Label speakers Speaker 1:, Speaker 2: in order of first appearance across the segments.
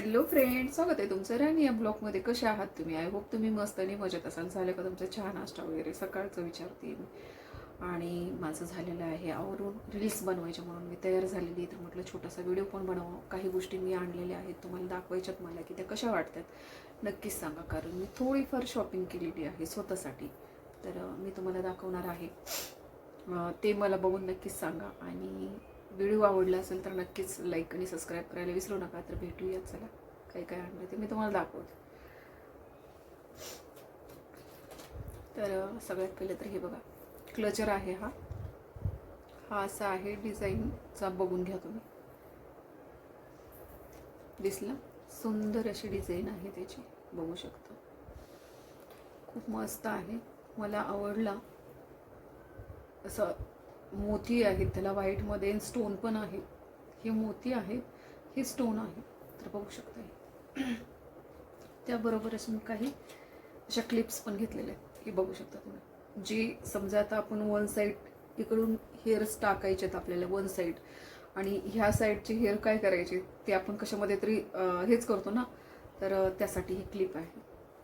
Speaker 1: Hello friend स्वागत आहे तुमचं राणी या ब्लॉगमध्ये. कसे आहात तुम्ही? आय होप तुम्ही मस्त आणि मजेत असाल. झालं का तुमचं चहा नाश्ता वगैरे? सकाळचं विचारते मी. आणि माझं झालेलं आहे आवरून रील्स बनवायच्या म्हणून मी तयार झालेली आहे. तर म्हटलं छोटासा व्हिडिओ पण बनवावं. काही गोष्टी मी आणलेल्या आहेत. तुम्हाला दाखवायच्यात मला की त्या कशा वाटतात. नक्कीच सांगा. कारण मी थोडीफार शॉपिंग केलेली आहे स्वतःसाठी. तर मी तुम्हाला दाखवणार आहे. ते मला बघून नक्कीच सांगा. आणि व्हिडिओ आवडला असेल तर नक्कीच लाईक आणि सबस्क्राईब करायला विसरू नका. तर भेटूया चला. काय काय आणलं ते मी तुम्हाला दाखवते. तर सगळ्यात पहिलं तर हे बघा. क्लचर आहे हा. हा असा आहे डिझाईनचा बघून घ्या तुम्ही. दिसला? सुंदर अशी डिझाईन आहे त्याची. बघू शकता. खूप मस्त आहे. मला आवडला. असं मोती आहेत त्याला व्हाईटमध्ये स्टोन पण आहे. हे मोती आहेत हे स्टोन आहे. तर बघू शकता त्याबरोबरच मी काही अशा क्लिप्स पण घेतलेल्या आहेत. हे बघू शकता तुम्ही. जे समजा आता आपण वन साईड इकडून हेअर्स टाकायचे आहेत आपल्याला वन साईड आणि ह्या साईडचे हेअर काय करायचे ते आपण कशामध्ये तरी हेच करतो ना? तर त्यासाठी ही क्लिप आहे.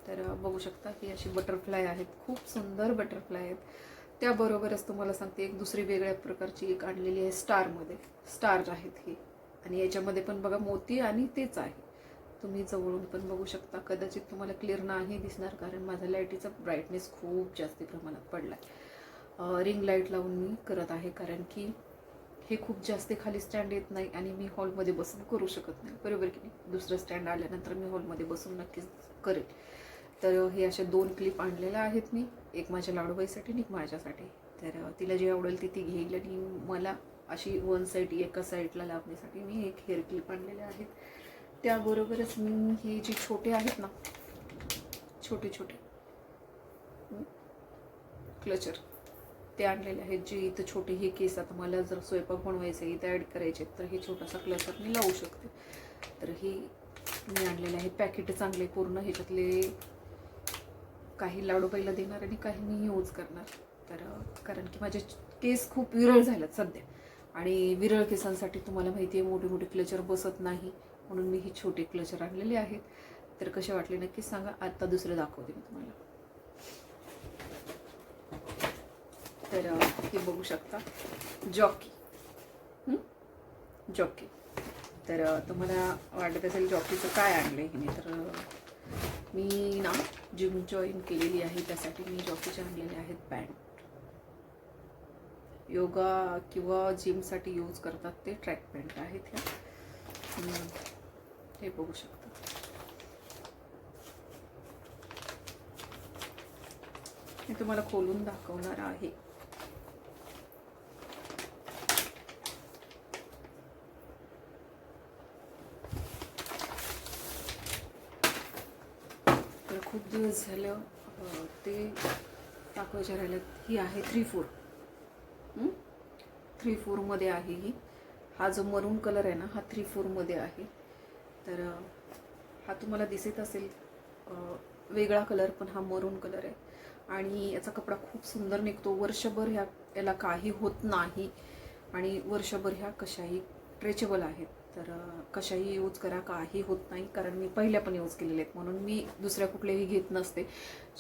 Speaker 1: तर बघू शकता की अशी बटरफ्लाय आहेत. खूप सुंदर बटरफ्लाय आहेत. त्याबरोबरच तुम्हाला सांगते एक दुसरी वेगळ्या प्रकारची एक आणलेली आहे स्टारमध्ये स्टार आहेत ही. आणि याच्यामध्ये पण बघा मोती आणि तेच आहे. तुम्ही जवळून पण बघू शकता. कदाचित तुम्हाला क्लिअर नाही दिसणार कारण माझा लाईटीचा ब्राईटनेस खूप जास्ती प्रमाणात पडला आहे रिंग लाइट लावून मी करत आहे कारण की हे खूप जास्त खाली स्टँड येत नाही आणि मी हॉलमध्ये बसून करू शकत नाही. बरोबर की नाही? दुसरं स्टँड आल्यानंतर मी हॉलमध्ये बसून नक्कीच करेल. तर हे अशा दोन क्लिप आणलेल्या आहेत मी. एक माझ्या लाडूबाईसाठी आणि एक माझ्यासाठी. तर तिला जे आवडेल ती ती घेईल आणि मला अशी वन साईड एका साईडला लावण्यासाठी मी एक हेअर क्लिप आणलेले आहेत. त्याबरोबरच मी हे जे छोटे आहेत ना छोटे छोटे क्लचर ते आणलेले आहेत. जे इथं छोटे हे केस आता मला जर स्वयंपाक बनवायचं आहे इथं ॲड करायचे आहेत, तर हे छोटासा क्लचर मी लावू शकते. तर हे मी आणलेले आहे पॅकेट चांगले पूर्ण ह्याच्यातले काही लाडू पहिला देणार आणि काही मी यूज करणार. तर कारण की माझे केस खूप विरळ झालेत सध्या. आणि विरळ केसांसाठी तुम्हाला माहिती आहे मोठे मोठे क्लचर बसत नाही. म्हणून मी ही छोटे क्लचर आणलेले आहेत. तर कसे वाटले नक्की सांगा. आता दुसरं दाखवते मी तुम्हाला. तर हे बघू शकता. जॉकी. जॉकी. तर तुम्हाला वाटत असेल जॉकीचं काय आणलं आहे हिने. तर मी ना जिम जॉईन केलेली आहे त्यासाठी मी जॉकीचे आणलेले आहेत पॅन्ट योगा किंवा जिमसाठी यूज करतात ते ट्रॅक पॅन्ट आहेत ह्या. हे बघू शकता. मी तुम्हाला खोलून दाखवणार आहे तर खूप दिवस झालं ते दाखवायच्या राहिल्यात ही आहे थ्री फोर थ्री फोरमध्ये आहे ही. हा जो मरून कलर आहे ना हा थ्री फोरमध्ये आहे. तर हा तुम्हाला दिसत असेल वेगळा कलर पण हा मरून कलर आहे. आणि याचा कपडा खूप सुंदर निघतो. वर्षभर ह्या याला काही होत नाही. आणि वर्षभर ह्या कशाही ट्रेचेबल आहेत. तर कशाही यूज करा काही होत नाही. कारण मी पहिल्या पण यूज केलेले आहेत. म्हणून मी दुसऱ्या कुठलेही घेत नसते.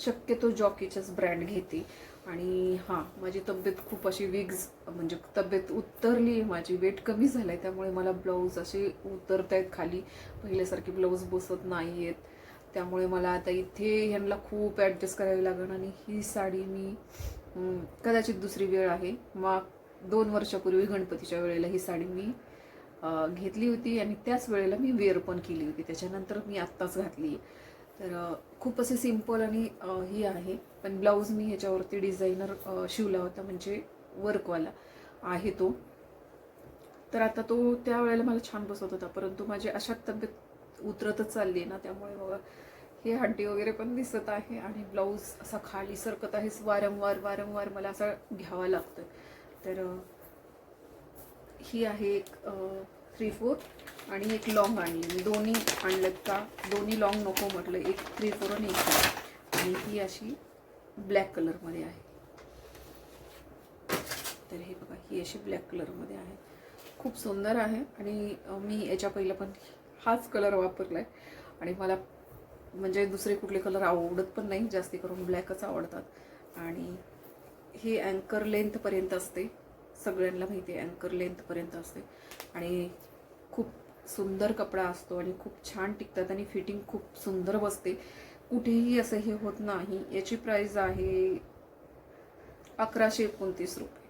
Speaker 1: शक्यतो जॉकीच्याच ब्रँड घेते. आणि हां माझी तब्येत खूप अशी विग्ज म्हणजे तब्येत उतरली आहे माझी वेट कमी झालं आहे त्यामुळे मला ब्लाऊज असे उतरत आहेत खाली. पहिल्यासारखे ब्लाऊज बसत नाही आहेत त्यामुळे मला आता इथे ह्यांना खूप ॲडजस्ट करावी लागेल. आणि ही साडी मी कदाचित दुसरी वेळ आहे. मग दोन वर्षापूर्वी गणपतीच्या वेळेला ही साडी मी घेतली होती आणि त्याच वेळेला मी वेअर पण केली होती. त्याच्यानंतर मी आत्ताच घातली. तर खूप असे सिंपल आणि ही आहे. पण ब्लाऊज मी ह्याच्यावरती डिझायनर शिवला होता म्हणजे वर्कवाला आहे तो. तर आता तो त्या वेळेला मला छान बसत होता. परंतु माझी अशात तब्येत उतरतच चालली आहे ना त्यामुळे बघा हे हड्डी वगैरे पण दिसत आहे आणि ब्लाऊज असा खाली सरकत आहे वारंवार वारंवार मला असा घ्यावा लागतं तर ही आहे एक थ्री फोर आणि एक लॉंग आणली मी दोन्ही आणलं का? दोन्ही लॉंग नको म्हटलं एक थ्री फोर आणि एक आणि ही अशी ब्लॅक कलरमध्ये आहे. तर हे बघा ही अशी ब्लॅक कलरमध्ये आहे. खूप सुंदर आहे आणि मी याच्या पहिलं पण हाच कलर वापरला आहे आणि मला म्हणजे दुसरे कुठले कलर आवडत पण नाही जास्ती करून ब्लॅकच आवडतात. आणि हे अँकर लेंथपर्यंत असते. सगळ्यांना माहिती आहे अँकर लेंथपर्यंत असते. आणि खूप सुंदर कपडा असतो आणि खूप छान टिकतात आणि फिटिंग खूप सुंदर बसते. कुठेही असं हे होत नाही. याची प्राईस आहे अकराशे एकोणतीस रुपये.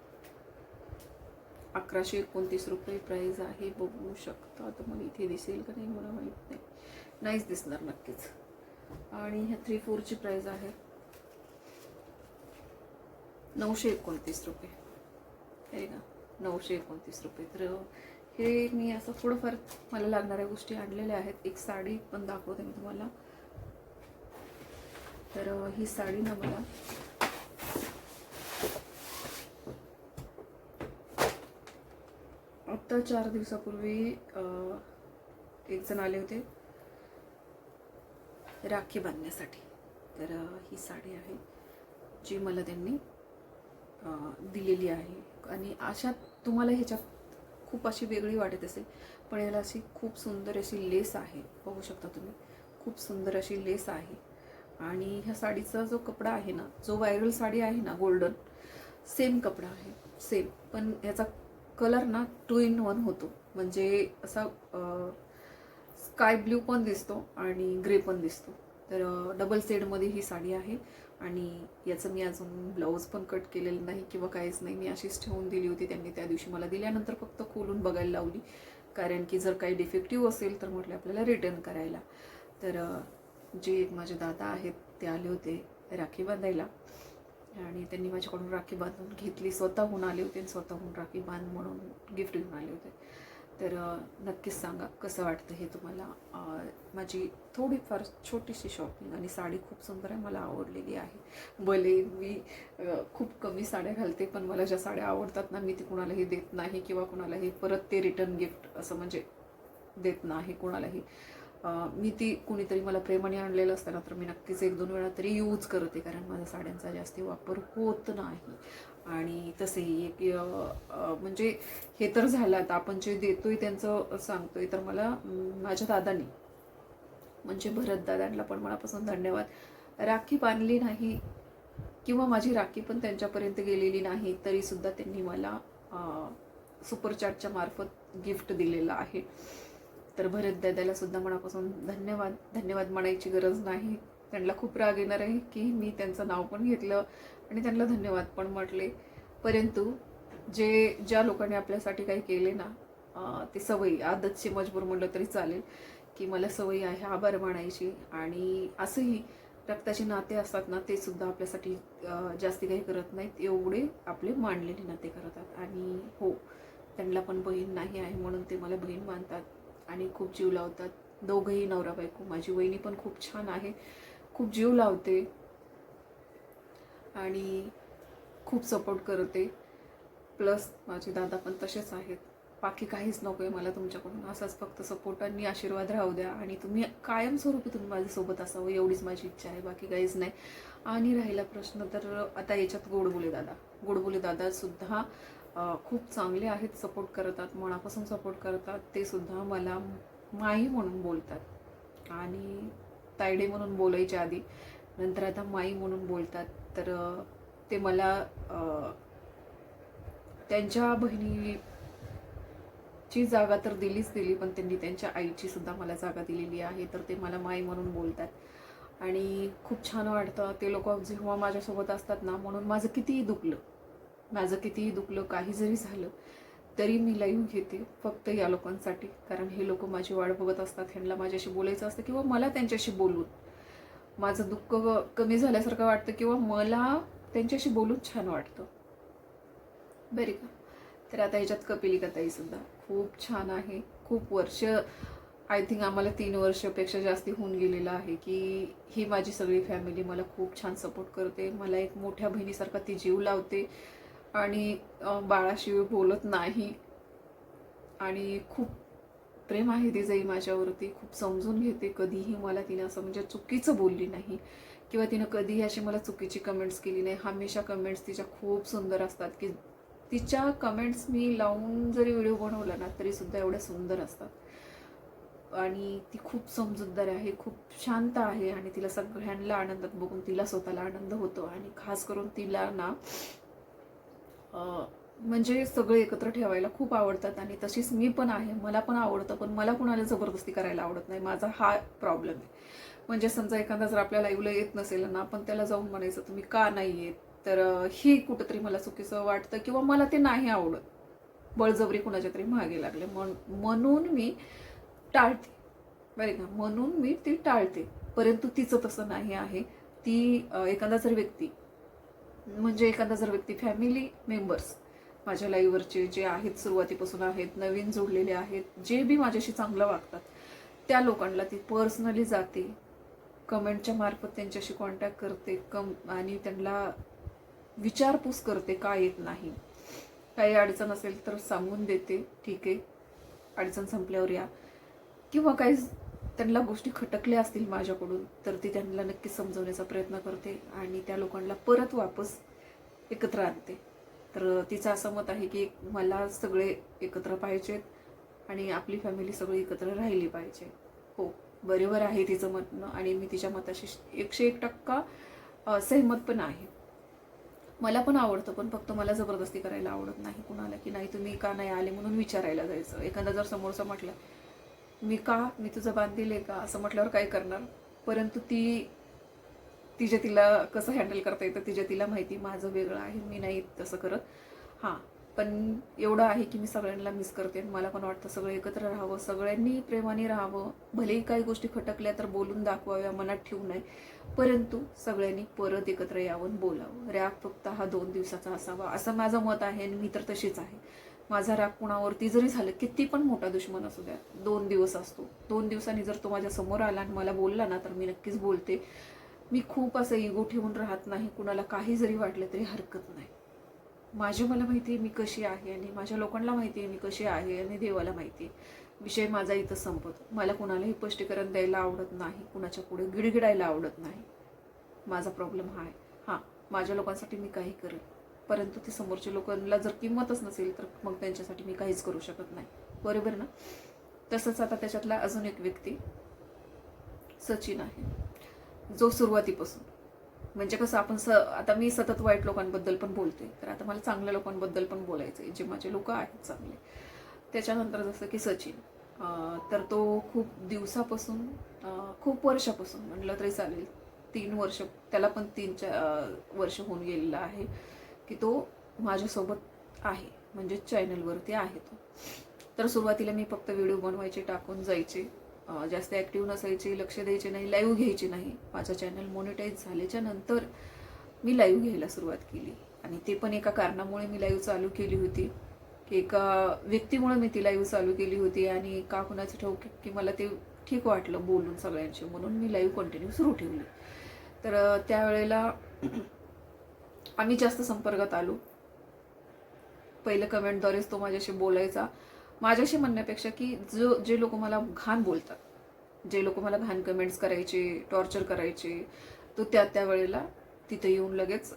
Speaker 1: अकराशे एकोणतीस रुपये प्राईज आहे. बघू शकता. तुम्हाला इथे दिसेल का नाही मला माहीत नाही. नाहीच दिसणार नक्कीच. आणि ह्या थ्री फोरची प्राईज आहे. नऊशे एकोणतीस रुपये. आहे का नऊशे एकोणतीस रुपये. तर हे मी असं थोडंफार मला लागणाऱ्या गोष्टी आणलेल्या आहेत. एक साडी पण दाखवते मी तुम्हाला. तर ही साडी ना मला. आत्ता चार दिवसापूर्वी एक जण आले होते. राखी बांधण्यासाठी. तर ही साडी आहे जी मला त्यांनी दिलेली आहे. आणि अशा तुम्हाला ह्याच्यात खूप अशी वेगळी वाटत असेल. पण याला अशी खूप सुंदर अशी लेस आहे. बघू शकता तुम्ही. खूप सुंदर अशी लेस आहे. आणि ह्या साडीचा जो कपडा आहे ना जो व्हायरल साडी आहे ना गोल्डन सेम कपडा आहे. सेम पण याचा कलर ना टू इन वन होतो. म्हणजे असा स्काय ब्ल्यू पण दिसतो आणि ग्रे पण दिसतो. तर डबल सेडमध्ये ही साडी आहे आणि याचं मी अजून ब्लाऊज पण कट केलेलं नाही किंवा काहीच नाही. मी अशीच ठेवून दिली होती त्यांनी त्या दिवशी मला दिल्यानंतर फक्त खोलून बघायला लावली. कारण की जर काही डिफेक्टिव्ह असेल तर म्हटलं आपल्याला रिटर्न करायला. तर जे एक माझे दादा आहेत ते आले होते राखी बांधायला आणि त्यांनी माझ्याकडून राखी बांधून घेतली. स्वतःहून आले होते आणि स्वतःहून राखी बांध म्हणून गिफ्ट घेऊन आले होते. तर नक्कीच सांगा कसं वाटतं हे तुम्हाला? माझी थोडीफार छोटीशी शॉपिंग आणि साडी खूप सुंदर आहे मला आवडलेली आहे. भले मी खूप कमी साड्या घालते पण मला ज्या साड्या आवडतात ना मी ती कुणालाही देत नाही किंवा कुणालाही परत ते रिटर्न गिफ्ट असं म्हणजे देत नाही कुणालाही. मी ती कुणीतरी मला प्रेमाने आणलेलं असतं ना तर मी नक्कीच एक दोन वेळा तरी यूज करते कारण माझ्या साड्यांचा जास्ती वापर होत नाही. आणि तसेही एक म्हणजे हे तर झालं आता आपण जे देतोय त्यांचं सांगतोय तर मला माझ्या दादानी म्हणजे भरत दादांना पण मनापासून धन्यवाद. राखी बांधली नाही किंवा माझी राखी पण त्यांच्यापर्यंत गेलेली नाही तरीसुद्धा त्यांनी मला सुपरचॅटच्या मार्फत गिफ्ट दिलेलं आहे. तर भरत दादाला सुद्धा मनापासून धन्यवाद धन्यवाद म्हणायची गरज नाही. त्यांना खूप राग येणार आहे की मी त्यांचं नाव पण घेतलं आणि त्यांना धन्यवाद पण म्हटले. परंतु जे ज्या लोकांनी आपल्यासाठी काही केले ना ते सवयी आदतची मजबूर म्हणलं तरी चालेल की मला सवयी आहे आभार मानायची आणि असंही रक्ताचे नाते असतात ना ते सुद्धा आपल्यासाठी जास्ती काही करत नाहीत एवढे आपले मांडलेले नाते करतात. आणि हो त्यांना पण बहीण नाही आहे म्हणून ते मला बहीण मानतात. आणि खूप जीव लावतात. दोघंही नवरा बायको. माझी वहिनी पण खूप छान आहे. खूप जीव लावते. आणि खूप सपोर्ट करते. प्लस माझे दादा पण तसेच आहेत. बाकी काहीच नको आहे मला तुमच्याकडून. असाच फक्त सपोर्ट आणि आशीर्वाद राहू द्या. आणि तुम्ही कायमस्वरूपी तुम्ही माझ्यासोबत असावं एवढीच माझी इच्छा आहे. बाकी काहीच नाही. आणि राहिला प्रश्न तर आता याच्यात गोडबोले दादा. गोडबोले दादासुद्धा खूप चांगले आहेत सपोर्ट करतात मनापासून सपोर्ट करतात. ते सुद्धा मला माई म्हणून बोलतात. आणि तायडे म्हणून बोलायच्या आधी नंतर आता माई म्हणून बोलतात. तर ते मला त्यांच्या बहिणीची जागा तर दिलीच दिली पण त्यांनी त्यांच्या आईची सुद्धा मला जागा दिलेली आहे तर ते मला माई म्हणून बोलतात. आणि खूप छान वाटतं. ते लोक जेव्हा माझ्यासोबत असतात ना म्हणून माझं कितीही दुखलं माझं कितीही दुखलं काही जरी झालं तरी मी लाईव्ह घेते फक्त या लोकांसाठी. कारण हे लोक माझी वाट बघत असतात ह्यांना माझ्याशी बोलायचं असतं किंवा मला त्यांच्याशी बोलून. माझं दुःख कमी झाल्यासारखं वाटतं किंवा मला त्यांच्याशी बोलून छान वाटतं. बरे का? तर आता ह्याच्यात कपिलिका ताईसुद्धा खूप छान आहे. खूप वर्ष आय थिंक आम्हाला तीन वर्षापेक्षा जास्ती होऊन गेलेलं आहे की ही माझी सगळी फॅमिली मला खूप छान सपोर्ट करते. मला एक मोठ्या बहिणीसारखा ती जीव लावते. आणि बाळाशिवाय बोलत नाही. आणि खूप प्रेम आहे तिचंही माझ्यावरती. खूप समजून घेते. कधीही मला तिने असं म्हणजे चुकीचं बोलली नाही. किंवा तिनं कधीही अशी मला चुकीची कमेंट्स केली नाही. हमेशा कमेंट्स तिच्या खूप सुंदर असतात. की तिच्या कमेंट्स मी लावून जरी व्हिडिओ बनवला ना तरी सुद्धा एवढ्या सुंदर असतात. आणि ती खूप समजूतदार आहे. खूप शांत आहे. आणि तिला सगळ्यांना आनंदात बघून तिला स्वतःला आनंद होतो. आणि खास करून तिला ना म्हणजे सगळे एकत्र ठेवायला खूप आवडतात आणि तशीच मी पण आहे. मला पण आवडतं पण मला कुणाला जबरदस्ती करायला आवडत नाही. माझा हा प्रॉब्लेम आहे. म्हणजे समजा एखादा जर आपल्या लाईव्हला येत नसेल ना आपण त्याला जाऊन म्हणायचं तुम्ही का नाही येत? तर ही कुठंतरी मला चुकीचं वाटतं किंवा मला ते नाही आवडत. बळजबरी कुणाच्या तरी मागे लागले. म्हण- म्हणून मी टाळते. बरे का? म्हणून मी ती टाळते. परंतु तिचं तसं नाही आहे. ती एखादा जर व्यक्ती म्हणजे एखादा जर व्यक्ती फॅमिली मेंबर्स माझ्या लाईव्हवरचे जे आहेत सुरुवातीपासून आहेत नवीन जोडलेले आहेत जे बी माझ्याशी चांगलं वागतात त्या लोकांना ती पर्सनली जाते कमेंटच्या मार्फत त्यांच्याशी कॉन्टॅक्ट करते कम आणि त्यांना विचारपूस करते का येत नाही. काही अडचण असेल तर सांगून देते ठीक आहे. अडचण संपल्यावर या. किंवा काही त्यांना गोष्टी खटकल्या असतील माझ्याकडून तर ती त्यांना नक्की समजवण्याचा प्रयत्न करते आणि त्या लोकांना परत वापस एकत्र आणते. तर तिचं असं मत आहे की मला सगळे एकत्र पाहिजेत आणि आपली फॅमिली सगळी एकत्र राहिली पाहिजे. हो बरोबर आहे तिचं म्हणणं आणि मी तिच्या मताशी एकशे एक टक्का सहमत पण आहे. मला पण आवडतं पण फक्त मला जबरदस्ती करायला आवडत नाही कुणाला की नाही तुम्ही का नाही आले म्हणून विचारायला जायचं. एखादा जर समोरचा म्हटलं मी का? मी तुझं बांधील आहे का? असं म्हटल्यावर काय करणार? परंतु ती तिच्या तिला कसं हँडल करता येतं तिच्या तिला माहिती माझं वेगळं आहे मी नाही तसं करत. हां पण एवढं आहे की मी सगळ्यांना मिस करते आणि मला पण वाटतं सगळं एकत्र राहावं सगळ्यांनी प्रेमाने राहावं. भलेही काही गोष्टी खटकल्या तर बोलून दाखवाव्या मनात ठेवू नये. परंतु सगळ्यांनी परत एकत्र यावं बोलावं. रॅग फक्त हा दोन दिवसाचा असावा असं माझं मत आहे आणि मी तर तशीच आहे. माझा राग कुणावरती जरी झालं किती पण मोठा दुश्मन असू द्या. दोन दिवस असतो. दोन दिवसांनी जर तो माझ्यासमोर आला आणि मला बोलला ना तर मी नक्कीच बोलते. मी खूप असं इगो ठेवून राहत नाही. कुणाला काही जरी वाटलं तरी हरकत नाही. माझी मला माहिती आहे मी कशी आहे आणि माझ्या लोकांना माहिती आहे मी कशी आहे आणि देवाला माहिती आहे. विषय माझा इथं संपत. मला कुणालाही स्पष्टीकरण द्यायला आवडत नाही. कुणाच्या पुढे गिडगिडायला आवडत नाही. माझा प्रॉब्लेम हा आहे. हां माझ्या लोकांसाठी मी काही करेल परंतु ते समोरच्या लोकांना जर किंमतच नसेल तर मग त्यांच्यासाठी मी काहीच करू शकत नाही. बरोबर ना? तसंच आता त्याच्यातला अजून एक व्यक्ती सचिन आहे. जो सुरुवातीपासून म्हणजे कसं आपण स आता मी सतत वाईट लोकांबद्दल पण बोलते तर आता मला चांगल्या लोकांबद्दल पण बोलायचं आहे जे माझे लोक आहेत चांगले. त्याच्यानंतर जसं की सचिन तर तो खूप दिवसापासून खूप वर्षापासून म्हटलं तरी चालेल तीन वर्ष त्याला पण तीन चार वर्ष होऊन गेलेलं आहे. की तो माझ्यासोबत आहे. म्हणजे चॅनलवरती आहे तो. तर सुरुवातीला मी फक्त व्हिडिओ बनवायचे टाकून जायचे. जास्त ॲक्टिव्ह नसायचे लक्ष द्यायचे नाही लाईव्ह घ्यायचे नाही. माझं चॅनल मॉनिटाईज झाल्याच्यानंतर मी लाईव्ह घ्यायला सुरुवात केली. आणि ते पण एका कारणामुळे मी लाईव्ह चालू केली होती. की एका व्यक्तीमुळे मी ती लाईव्ह चालू केली होती आणि का कुणाचं ठाऊक की मला ते ठीक वाटलं बोलून सगळ्यांशी म्हणून मी लाईव्ह कंटिन्यू सुरू ठेवली. तर त्यावेळेला आम्ही जास्त संपर्कात आलो. पहिलं कमेंटद्वारेच तो माझ्याशी बोलायचा. माझ्याशी म्हणण्यापेक्षा की जो जे लोक मला घाण बोलतात जे लोक मला घाण कमेंट्स करायचे टॉर्चर करायचे तो त्या त्या वेळेला तिथे येऊन लगेच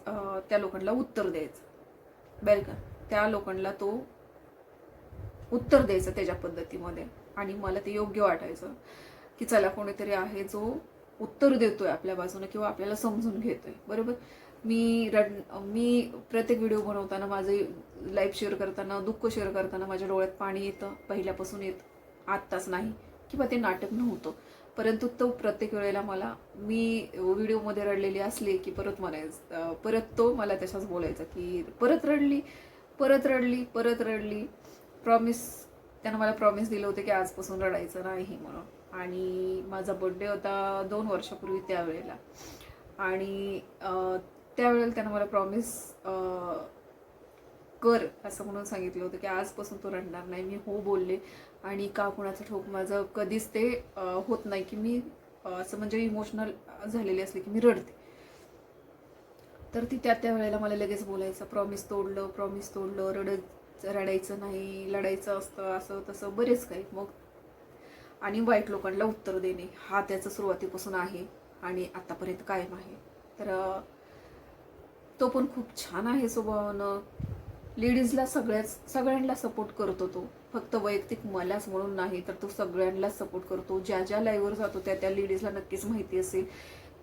Speaker 1: त्या लोकांना उत्तर द्यायचं. बरं का? त्या लोकांना तो उत्तर द्यायचं त्याच्या पद्धतीमध्ये आणि मला ते योग्य वाटायचं की चला कोणीतरी आहे जो उत्तर देतोय आपल्या बाजूने किंवा आपल्याला समजून घेतोय. बरोबर? मी रड मी प्रत्येक व्हिडिओ बनवताना माझे लाईफ शेअर करताना दुःख शेअर करताना माझ्या डोळ्यात पाणी येतं. पहिल्यापासून येत आत्ताच नाही. किंवा ते नाटक नव्हतं. परंतु तो प्रत्येक वेळेला मला मी व्हिडिओमध्ये रडलेली असली की परत मला परत तो मला तशाच बोलायचा की परत रडली परत रडली परत रडली. प्रॉमिस त्यानं मला प्रॉमिस दिलं होतं की आजपासून रडायचं नाही म्हणून. आणि माझा बड्डे होता दोन वर्षापूर्वी त्यावेळेला. आणि त्यावेळेला त्यानं मला प्रॉमिस कर असं म्हणून सांगितलं होतं की आजपासून तो रडणार नाही. मी हो बोलले आणि का कुणाचं ठोक माझं कधीच ते होत नाही की मी असं म्हणजे इमोशनल झालेली असले की मी रडते. तर ती त्या त्या वेळेला मला लगेच बोलायचं प्रॉमिस तोडलं प्रॉमिस तोडलं रडत रडायचं नाही लढायचं असतं असं तसं बरेच काही. मग आणि वाईट लोकांना उत्तर देणे हा त्याचं सुरुवातीपासून आहे आणि आतापर्यंत कायम आहे. तर तो पण खूप छान आहे स्वभावानं. लेडीजला सगळ्याच सगळ्यांना सपोर्ट करतो तो. फक्त वैयक्तिक मलाच म्हणून नाही तर तो सगळ्यांनाच सपोर्ट करतो. ज्या ज्या लाईव्हवर जातो त्या त्या लेडीजला नक्कीच माहिती असेल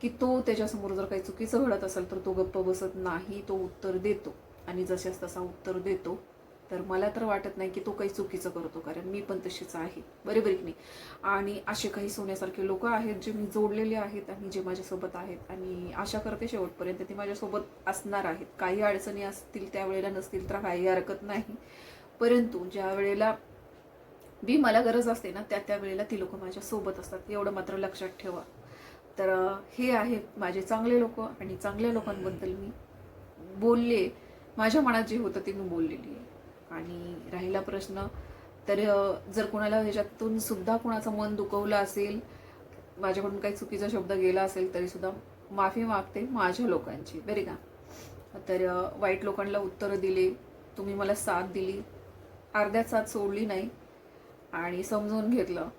Speaker 1: की तो त्याच्यासमोर जर काही चुकीचं घडत असेल तर तो गप्प बसत नाही तो उत्तर देतो. आणि जशास तसा उत्तर देतो तर मला तर वाटत नाही की तो काही चुकीचं करतो कारण मी पण तशीच आहे. बरोबर की नाही? आणि असे काही सोन्यासारखे लोक आहेत जे मी जोडलेले आहेत आणि जे माझ्यासोबत आहेत. आणि आशा करते शेवटपर्यंत ते माझ्यासोबत असणार आहेत. काही अडचणी असतील त्यावेळेला नसतील तर काही हरकत नाही. परंतु ज्या वेळेला बी मला गरज असते ना त्या त्या वेळेला ती लोक माझ्यासोबत असतात. एवढं मात्र लक्षात ठेवा. तर हे आहेत माझे चांगले लोक आणि चांगल्या लोकांबद्दल मी बोलले. माझ्या मनात जे होतं ते मी बोललेली आहे. आणि राहिला प्रश्न तर जर कोणाला ह्याच्यातून सुद्धा कोणाचं मन दुखवलं असेल माझ्याकडून काही चुकीचा शब्द गेला असेल तरी सुद्धा माफी मागते माझ्या लोकांची. बरे का तर वाईट लोकांना उत्तरं दिले तुम्ही मला साथ दिली. अर्ध्यात साथ सोडली नाही आणि समजून घेतलं.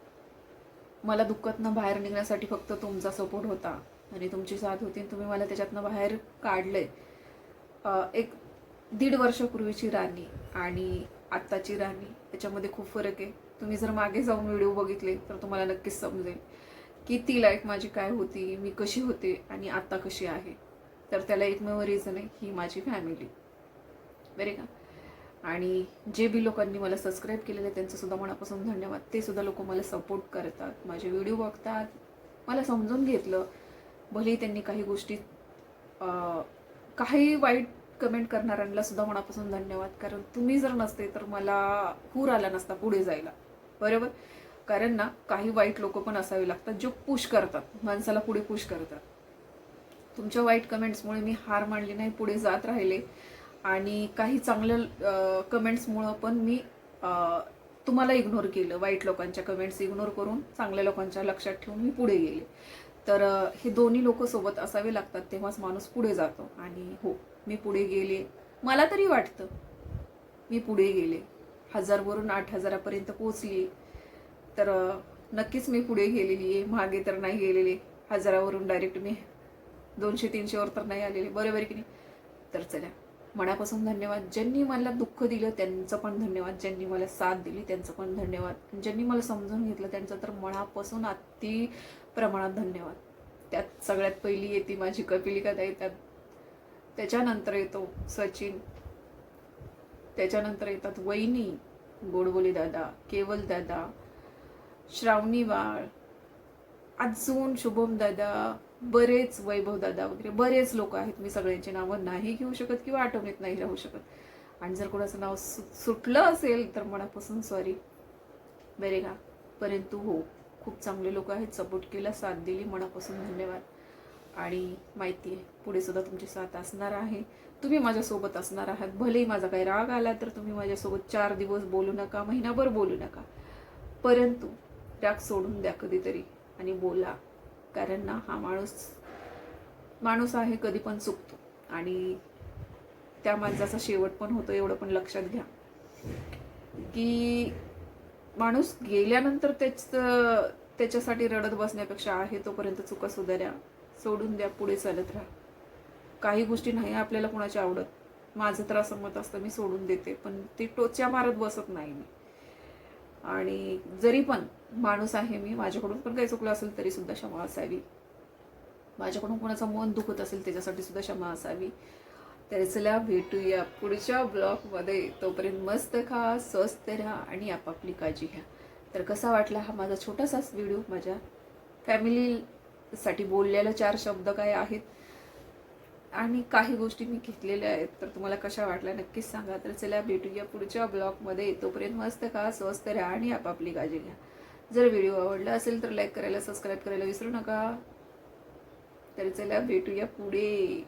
Speaker 1: मला दुःखातनं बाहेर निघण्यासाठी फक्त तुमचा सपोर्ट होता आणि तुमची साथ होती आणि तुम्ही मला त्याच्यातनं बाहेर काढले. एक दीड वर्षापूर्वीची राणी आणि आत्ताची राणी याच्यामध्ये खूप फरक आहे. तुम्ही जर मागे जाऊन व्हिडिओ बघितले तर तुम्हाला नक्कीच समजेल की ती लाईफ माझी काय होती मी कशी होते आणि आत्ता कशी आहे. तर त्याला एकमेव रिझन आहे ही माझी फॅमिली बरे का? आणि जे बी लोकांनी मला सबस्क्राईब केलेलं आहे त्यांचंसुद्धा मनापासून धन्यवाद. ते सुद्धा लोक मला सपोर्ट करतात. माझे व्हिडिओ बघतात. मला समजून घेतलं. भलेही त्यांनी काही गोष्टी काही वाईट कमेंट करणाऱ्यांना सुद्धा मनापासून धन्यवाद. कारण तुम्ही जर नसते तर मला पूर आला नसता पुढे जायला. बरोबर? कारण ना काही वाईट लोक पण असावे लागतात जे पुश करतात. माणसाला पुढे पुश करतात. तुमच्या वाईट कमेंट्समुळे मी हार मानली नाही पुढे जात राहिले. आणि काही चांगल्या कमेंट्समुळं पण मी तुम्हाला इग्नोर केलं. वाईट लोकांच्या कमेंट्स इग्नोर करून चांगल्या लोकांच्या लक्षात ठेवून मी पुढे गेले. तर हे दोन्ही लोक सोबत असावे लागतात तेव्हाच माणूस पुढे जातो. आणि हो. मी पुढे गेले. मला तरी वाटतं मी पुढे गेले. हजारवरून आठ हजारापर्यंत पोचली तर नक्कीच मी पुढे गेलेली आहे. मागे तर नाही गेलेले. हजारावरून डायरेक्ट मी दोनशे तीनशेवर तर नाही आलेले. बरोबर की नाही? तर चला. मनापासून धन्यवाद. ज्यांनी मला दुःख दिलं त्यांचं पण धन्यवाद. ज्यांनी मला साथ दिली त्यांचं पण धन्यवाद. ज्यांनी मला समजून घेतलं त्यांचं तर मनापासून अति प्रमाणात धन्यवाद. त्यात सगळ्यात पहिली येते माझी कपिलिका ताई. त्यात त्याच्यानंतर येतो सचिन. त्याच्यानंतर येतात वहिनी गोडबोली दादा केवल दादा श्रावणी वाळ अजून शुभम दादा बरेच वैभव दादा वगैरे बरेच लोक आहेत. मी सगळ्यांची नावं नाही घेऊ शकत किंवा आठवणीत नाही राहू शकत. आणि जर कोणाचं नाव सु सुटलं असेल तर मनापासून सॉरी बरे का? परंतु हो खूप चांगले लोक आहेत. सपोर्ट केला साथ दिली मनापासून धन्यवाद. आणि माहिती आहे. पुढे सुद्धा तुमची साथ असणार आहे. तुम्ही माझ्यासोबत असणार आहात. भलेही माझा काही राग आला तर तुम्ही माझ्यासोबत चार दिवस बोलू नका महिनाभर बोलू नका. परंतु राग सोडून द्या कधीतरी आणि बोला. कारण ना हा माणूस माणूस आहे कधी पण चुकतो. आणि त्या माणसाचा शेवट पण होतो एवढं पण लक्षात घ्या. की माणूस गेल्यानंतर त्याच त्याच्यासाठी रडत बसण्यापेक्षा आहे तोपर्यंत चुका सुधाऱ्या सोडून द्या पुढे चालत राहा. काही गोष्टी नाही आपल्याला कोणाच्या आवडत. माझं तर असं मत असतं मी सोडून देते पण ती टोच्या मारत बसत नाही मी. आणि जरी पण माणूस आहे मी माझ्याकडून पण काही चुकलं असेल तरी सुद्धा क्षमा असावी. माझ्याकडून कोणाचं मन दुखत असेल त्याच्यासाठी सुद्धा क्षमा असावी. तर चला भेटूया पुढच्या ब्लॉगमध्ये. तोपर्यंत मस्त खा स्वस्त राहा आणि आपापली काळजी घ्या. तर कसा वाटला हा माझा छोटासाच व्हिडिओ माझ्या फॅमिली साठी बोललेले चार शब्द काय आहेत? आणि काही गोष्टी मी घेतलेल्या आहेत. तर तुम्हाला कशा वाटल्या नक्कीच सांगा. तर चला भेटूया पुढच्या ब्लॉगमध्ये तोपर्यंत मस्त का स्वस्त राहा आणि आपापली काळजी घ्या. जर व्हिडिओ आवडला असेल तर लाईक करायला सबस्क्राईब करायला विसरू नका. तर चला भेटूया पुढे.